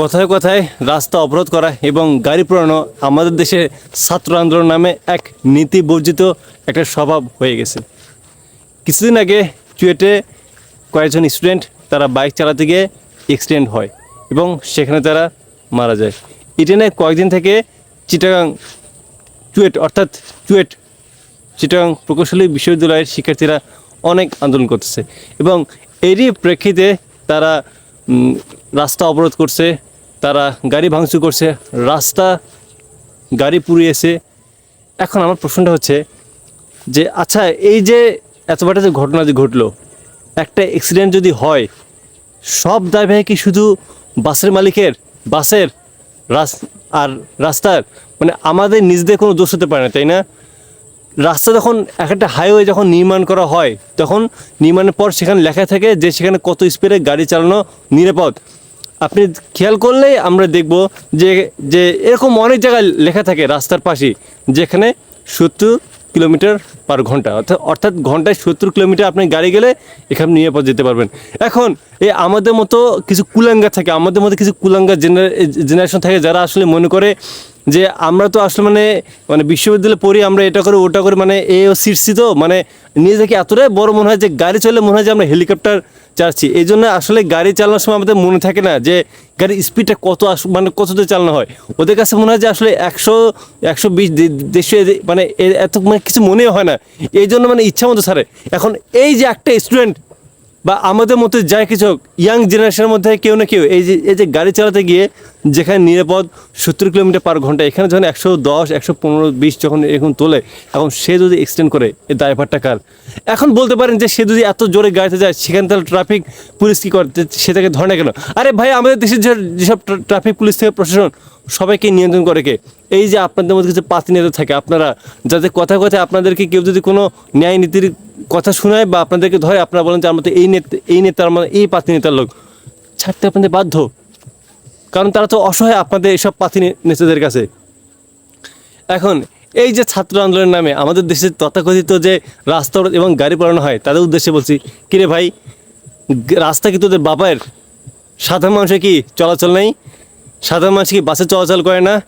কথায় কথায় রাস্তা অবরোধ করা এবং গাড়ি পুরানো আমাদের দেশে ছাত্র আন্দোলন নামে এক নীতি বর্জিত একটা স্বভাব হয়ে গেছে। কিছুদিন আগে চুয়েটে কয়েকজন স্টুডেন্ট তারা বাইক চালাতে গিয়ে অ্যাক্সিডেন্ট হয় এবং সেখানে তারা মারা যায়। এটা নিয়ে কয়েকদিন থেকে চিটাগাং চুয়েট অর্থাৎ চুয়েট চিটাগাং প্রকৌশলী বিশ্ববিদ্যালয়ের শিক্ষার্থীরা অনেক আন্দোলন করতেছে এবং এরই প্রেক্ষিতে তারা রাস্তা অবরোধ করছে, তারা গাড়ি ভাঙচুর করছে, রাস্তা গাড়ি পুড়িয়েছে। এখন আমার প্রশ্নটা হচ্ছে যে আচ্ছা এই যে এত বড় যে ঘটনা যে ঘটলো, একটা অ্যাক্সিডেন্ট যদি হয়, সব দায়ভার কি শুধু বাসের মালিকের, বাসের রাস আর রাস্তার? মানে আমাদের নিজেদের কোনো দোষ হতে পারে না, তাই না? রাস্তা যখন এক একটা হাইওয়ে যখন নির্মাণ করা হয়, তখন নির্মাণের পর সেখানে লেখা থাকে যে, সেখানে কত স্পিডে গাড়ি চালানো নিরাপদ। আপনি খেয়াল করলেই আমরা দেখব যে যে এরকম অনেক জায়গায় লেখা থাকে রাস্তার পাশে যেখানে সত্তর কিলোমিটার পার ঘণ্টা, অর্থাৎ অর্থাৎ ঘন্টায় সত্তর কিলোমিটার আপনি গাড়ি গেলে এখানে নিরাপদ যেতে পারবেন। এখন, এই আমাদের মতো কিছু কুলাঙ্গা থাকে, আমাদের মতো কিছু কুলাঙ্গা জেনারেশন থাকে যারা আসলে মনে করে যে, আমরা তো আসলে মানে মানে বিশ্ববিদ্যালয়ে পড়ি, আমরা এটা করে, ওটা করে মানে এ ও শীর্ষি তো মানে নিজেকে এতটাই বড় মনে হয় যে, গাড়ি চলে মনে হয় যে আমরা হেলিকপ্টার চালাচ্ছি। এই জন্য আসলে গাড়ি চালানোর সময় আমাদের মনে থাকে না যে গাড়ির স্পিডটা কত আস- মানে কততে চালানো হয়। ওদের কাছে মনে হয় যে আসলে একশো একশো বিশ দেশে মানে এত মানে কিছু মনে হয় না। এই জন্য মানে ইচ্ছা মতো ছাড়ে। এখন এই যে একটা স্টুডেন্ট বা আমাদের মতো যাই কিছু হোক ইয়াং জেনারেশনের মধ্যে কেউ না কেউ, এই যে এই যে গাড়ি চালাতে গিয়ে যেখানে নিরাপদ সত্তর কিলোমিটার পার ঘণ্টা, এখানে যখন একশো দশ, একশো পনেরো, বিশ যখন এরকম তোলে এখন সে যদি এক্সটেন্ড করে এই ড্রাইভারটা কার? এখন বলতে পারেন যে সে যদি এত জোরে গাড়িতে যায়, সেখানে তাহলে ট্রাফিক পুলিশ কী করে? সে তাকে ধরে না কেন? আরে ভাই, আমাদের দেশের যেসব ট্রাফিক পুলিশ থেকে, প্রশাসন, সবাইকে নিয়ন্ত্রণ করে কে? এই যে আপনাদের মধ্যে কিছু পাতি নেতা থাকে, আপনারা, যাদের কথা কথায় আপনাদেরকে কেউ যদি কোনো ন্যায় নীতির কথা শোনায় বা আপনাদেরকে ধরে, আপনারা বলেন যে আমাদের এই নেতা, এই নেতার মানে এই পাতি নেতার লোক। ছাড়তে আপনাদের বাধ্য? কারণ তারা তো অসহায় আপনাদের এইসব নে- নেতাদের কাছে। এখন, এই যে ছাত্র আন্দোলনের নামে আমাদের দেশে তথাকথিত যে রাস্তা এবং গাড়ি পড়ানো হয়, তাদের উদ্দেশ্যে বলছি, কিরে ভাই রাস্তা কি তোদের বাবার সাধারণ মানুষের কি চলাচল নেই? সাধারণ মানুষ কি বাসে চলাচল করে না?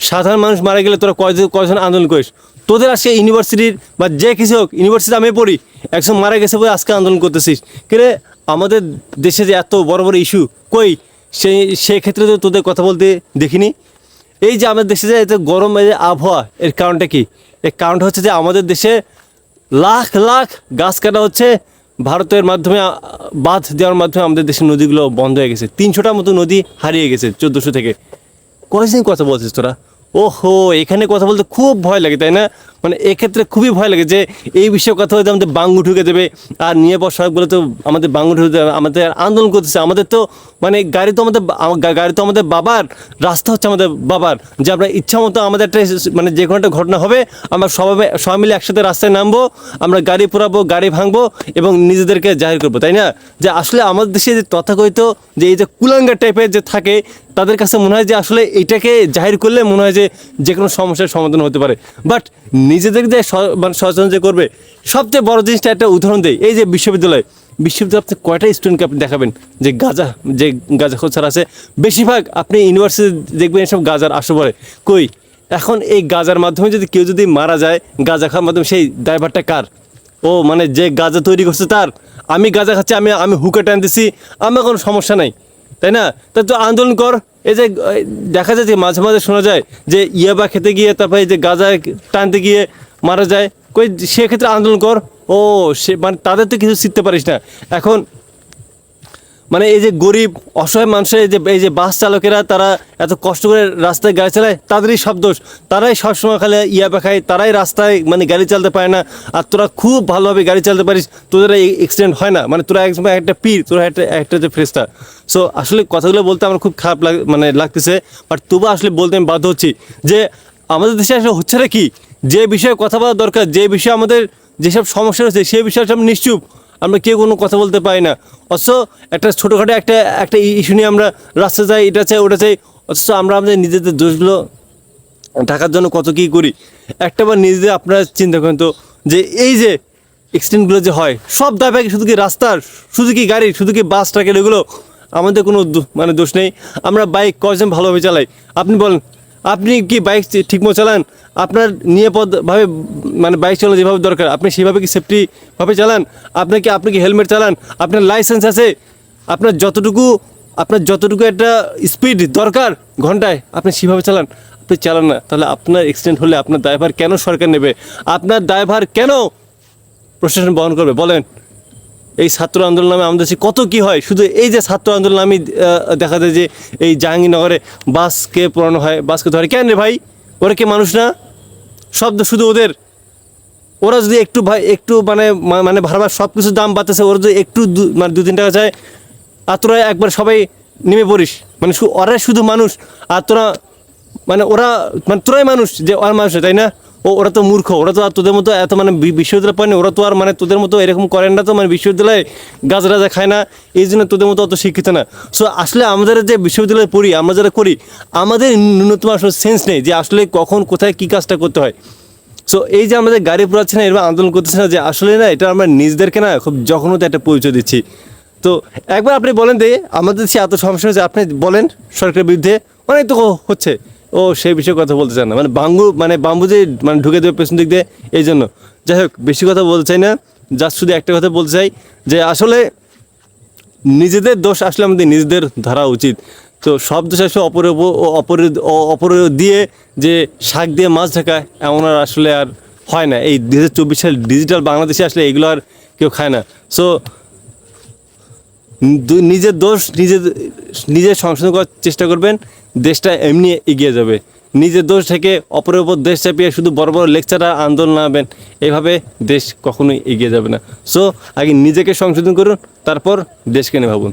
সাধারণ মানুষ মারা গেলে তোরা কয়জন কয়জন আন্দোলন করিস? তোদের আজকে ইউনিভার্সিটির বা যে কিছু হোক ইউনিভার্সিটি আমি পড়ি, একজন মারা গেছে বলে আজকে আন্দোলন করতেছিস। কিরে, আমাদের দেশে যে এত বড় বড় ইস্যু কই? সেই সেক্ষেত্রে তো তোদের কথা বলতে দেখিনি। এই যে আমাদের দেশে যে এত গরম যে আবহাওয়া, এর কারণটা কি? এর কারণটা হচ্ছে যে আমাদের দেশে লাখ লাখ গাছ কাটা হচ্ছে, ভারতের মাধ্যমে বাঁধ দেওয়ার মাধ্যমে আমাদের দেশের নদীগুলো বন্ধ হয়ে গেছে। তিনশোটার মতো নদী হারিয়ে গেছে চোদ্দোশো থেকে। কয়েকদিন কথা বলছিস তোরা? ওহো, এখানে কথা বলতে খুব ভয় লাগে, তাই না? মানে এক্ষেত্রে খুবই ভয় লাগে যে এই বিষয়ে কথা বলতে আমাদের বাঙ্গু ঢুকে দেবে, আর নিয়ে বসা বলে তো আমাদের বাঙ্গু ঢুকে দেবে, আমাদের আন্দোলন করতেছে, আমাদের তো মানে গাড়ি তো আমাদের গাড়ি তো আমাদের বাবার, রাস্তা হচ্ছে আমাদের বাবার, যে আমরা ইচ্ছা মতো আমাদের একটা মানে যে কোনো একটা ঘটনা হবে, আমরা সবাই সবাই মিলে একসাথে রাস্তায় নামবো, আমরা গাড়ি পোড়াবো গাড়ি ভাঙবো, এবং নিজেদেরকে জাহির করব, তাই না? যে আসলে আমাদের দেশে যে তথাকথিত যে এই যে কুলাঙ্গার টাইপের যে থাকে তাদের কাছে মনে হয় যে আসলে এটাকে জাহির করলে মনে হয় যে যে কোনো সমস্যার সমাধান হতে পারে। বাট নিজেদের যে মানে সচেতন যে করবে, সবচেয়ে বড় জিনিসটা একটা উদাহরণ দেয় এই যে বিশ্ববিদ্যালয় বিশ্ববিদ্যালয় আপনি কয়টা স্টুডেন্টকে আপনি দেখাবেন? যে গাজা যে গাজা খোঁচার আছে। বেশিরভাগ আপনি ইউনিভার্সিটি দেখবেন এসব গাজার আসে পড়ে। কই? এখন এই গাজার মাধ্যমে যদি কেউ যদি মারা যায়, গাজা খাওয়ার মাধ্যমে সেই ড্রাইভারটা কার? ও মানে যে গাজা তৈরি করছে তার, আমি গাজা খাচ্ছি, আমি আমি হুকে টানতেছি আমার কোনো সমস্যা নাই। তাই না? তা তো আন্দোলন কর। এই যে দেখা যায় যে মাঝে মাঝে শোনা যায় যে ইয়াবা খেতে গিয়ে তারপরে যে গাজা টানতে গিয়ে মারা যায়। কই, সেক্ষেত্রে আন্দোলন কর। ও, সে মানে তাদের তো কিছু শিখতে পারিস না। এখন মানে এই যে গরিব, অসহায় মানুষের যে, এই যে বাস চালকেরা তারা এত কষ্ট করে রাস্তায় গাড়ি চালায়, তাদেরই সব দোষ। তারাই সবসময় খালি ইয়াবা খায় তারাই রাস্তায় মানে গাড়ি চালাতে পারে না। আর তোরা খুব ভালোভাবে গাড়ি চালাতে পারিস, তোদের এই এক্সিডেন্ট হয় না। মানে তোরা একদম একটা পীর, তোরা একটা একটা যে ফ্রেস্তা সো আসলে কথাগুলো বলতে আমার খুব খারাপ লাগ মানে লাগতেছে। বাট তবু আসলে বলতে আমি বাধ্য হচ্ছি যে, আমাদের দেশে আসলে হচ্ছে না কি? যে বিষয়ে কথা বলা দরকার, যে বিষয়ে আমাদের যেসব সমস্যা রয়েছে সেই বিষয়ে আমরা নিশ্চুপ। আমরা কেউ কোনো কথা বলতে পারি না। অথচ একটা ছোটোখাটো একটা একটা ইস্যু নিয়ে আমরা রাস্তা যাই, এটা চাই, ওটা চাই, অথচ আমরা আমাদের নিজেদের দোষগুলো ঢাকার জন্য কত কী করি। একটা বার নিজেদের আপনারা চিন্তা করেন তো, যে এই যে এক্সিডেন্টগুলো যে হয়, সব দায় শুধু কি রাস্তার, শুধু কি গাড়ি শুধু কি বাস ট্রাকের এগুলো আমাদের কোনো মানে দোষ নেই। আমরা বাইক কজন ভালোভাবে চালাই। আপনি বলেন আপনি কি বাইক ঠিকমতো চালান? আপনার নিরাপদভাবে মানে বাইক চালানো যেভাবে দরকার, আপনি সেভাবে কি সেফটিভাবে চালান? আপনার কি, আপনি কি হেলমেট চালান? আপনার লাইসেন্স আছে, আপনার যতটুকু আপনার যতটুকু একটা স্পিড দরকার ঘন্টায়, আপনি সেভাবে চালান। আপনি চালান না, তাহলে আপনার অ্যাক্সিডেন্ট হলে আপনার ড্রাইভার কেন সরকার নেবে? আপনার ড্রাইভার কেন প্রশাসন বহন করবে? বলেন। এই ছাত্র আন্দোলন নামে আমাদের দেশে কত কি হয়? শুধু এই যে ছাত্র আন্দোলন আমি দেখা যায় যে এই জাহাঙ্গীরনগরে বাসকে পড়ানো হয়, বাসকে ধরে। কেন রে ভাই? ওরা কি মানুষ না? শব্দ শুধু ওদের। ওরা যদি একটু ভাই একটু মানে মানে ভাড়া সব কিছু দাম বাড়তেছে, ওরা যদি একটু মানে দু, তিন টাকা চায়, আর তোরা একবার সবাই নেমে পড়িস। মানে ওরাই শুধু মানুষ, আর তোরা মানে ওরা মানে তোরাই মানুষ যে ওরা মানুষ তাই না? ও, ওরা তো মূর্খ, ওরা তো আর তোদের মতো এত মানে বিশ্ববিদ্যালয় পড়েনি, ওরা তো আর মানে তোদের মতো এরকম করেন না তো মানে বিশ্ববিদ্যালয়ে গাছ রাজা খায় না, এই জন্য তোদের মতো অত শিক্ষিত না। সো আসলে আমাদের যে বিশ্ববিদ্যালয়ে পড়ি, আমরা যারা করি, আমাদের ন্যূনতম আসলে সেন্স নেই যে আসলে কখন, কোথায় কী কাজটা করতে হয়। সো এই যে আমাদের গাড়ি পোড়াচ্ছে না এরকম আন্দোলন করতেছে না যে আসলে না, এটা আমরা নিজেদেরকে না খুব যখনতে একটা পরিচয় দিচ্ছি। তো, একবার আপনি বলেন দে, আমাদের দেশে এত সমস্যা হচ্ছে আপনি বলেন সরকারের বিরুদ্ধে, অনেক তো হচ্ছে। ও, সেই বিষয়ে কথা বলতে চান না। মানে বাঙ্গু মানে বাম্বু যে মানে ঢুকে দেবে পেছন দিক দিয়ে, এই জন্য। যাই হোক, বেশি কথা বলতে চাই না। জাস্ট শুধু একটা কথা বলতে চাই, যে আসলে নিজেদের দোষ আসলে আমাদের নিজেদের ধরা উচিত। তো সব দোষ আসলে অপরের ও- অপরের দিয়ে যে শাক দিয়ে মাছ ঢাকা এমন আর আসলে আর হয় না। এই দু হাজার চব্বিশ সাল ডিজিটাল বাংলাদেশে আসলে এগুলো আর কেউ খায় না। সো নিজের দোষ নিজের নিজের সংশোধন করার চেষ্টা করবেন। দেশটা এমনি এগিয়ে যাবে। নিজের দোষ থেকে অপরের উপর দেশ চাপিয়ে শুধু বড় বড় লেকচার আর আন্দোলন আনবেন এভাবে দেশ কখনোই এগিয়ে যাবে না। সো আগে নিজেকে সংশোধন করুন, তারপর দেশকে নিয়ে ভাবুন।